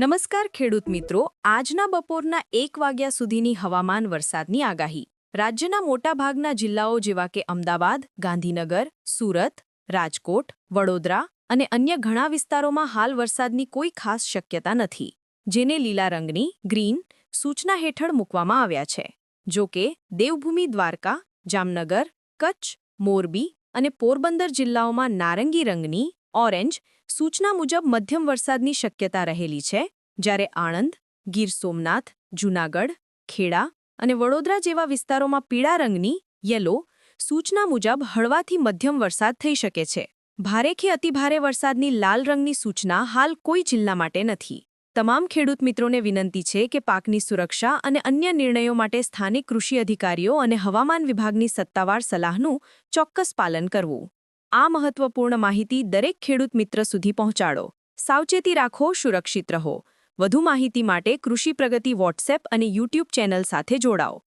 નમસ્કાર ખેડૂત મિત્રો, આજના બપોરના એક વાગ્યા સુધીની હવામાન વરસાદની આગાહી. રાજ્યના મોટાભાગના જિલ્લાઓ જેવા કે અમદાવાદ, ગાંધીનગર, સુરત, રાજકોટ, વડોદરા અને અન્ય ઘણા વિસ્તારોમાં હાલ વરસાદની કોઈ ખાસ શક્યતા નથી, જેને લીલા રંગની, ગ્રીન સૂચના હેઠળ મૂકવામાં આવ્યા છે. જો કે, દેવભૂમિ દ્વારકા, જામનગર, કચ્છ, મોરબી અને પોરબંદર જિલ્લાઓમાં નારંગી રંગની ઓરેન્જ સૂચના મુજબ મધ્યમ વરસાદની શક્યતા રહેલી છે, જ્યારે આણંદ, ગીર સોમનાથ, જૂનાગઢ, ખેડા અને વડોદરા જેવા વિસ્તારોમાં પીળા રંગની યલો સૂચના મુજબ હળવાથી મધ્યમ વરસાદ થઈ શકે છે. ભારે કે અતિભારે વરસાદની લાલ રંગની સૂચના હાલ કોઈ જિલ્લા માટે નથી. તમામ ખેડૂત મિત્રોને વિનંતી છે કે પાકની સુરક્ષા અને અન્ય નિર્ણયો માટે સ્થાનિક કૃષિ અધિકારીઓ અને હવામાન વિભાગની સત્તાવાર સલાહનું ચોક્કસ પાલન કરવું. આ મહત્વપૂર્ણ માહિતી દરેક ખેડૂત મિત્ર સુધી પહોંચાડો. સાવચેતી રાખો, સુરક્ષિત રહો. વધુ માહિતી માટે કૃષિ પ્રગતિ વોટ્સએપ અને યુટ્યુબ ચેનલ સાથે જોડાઓ.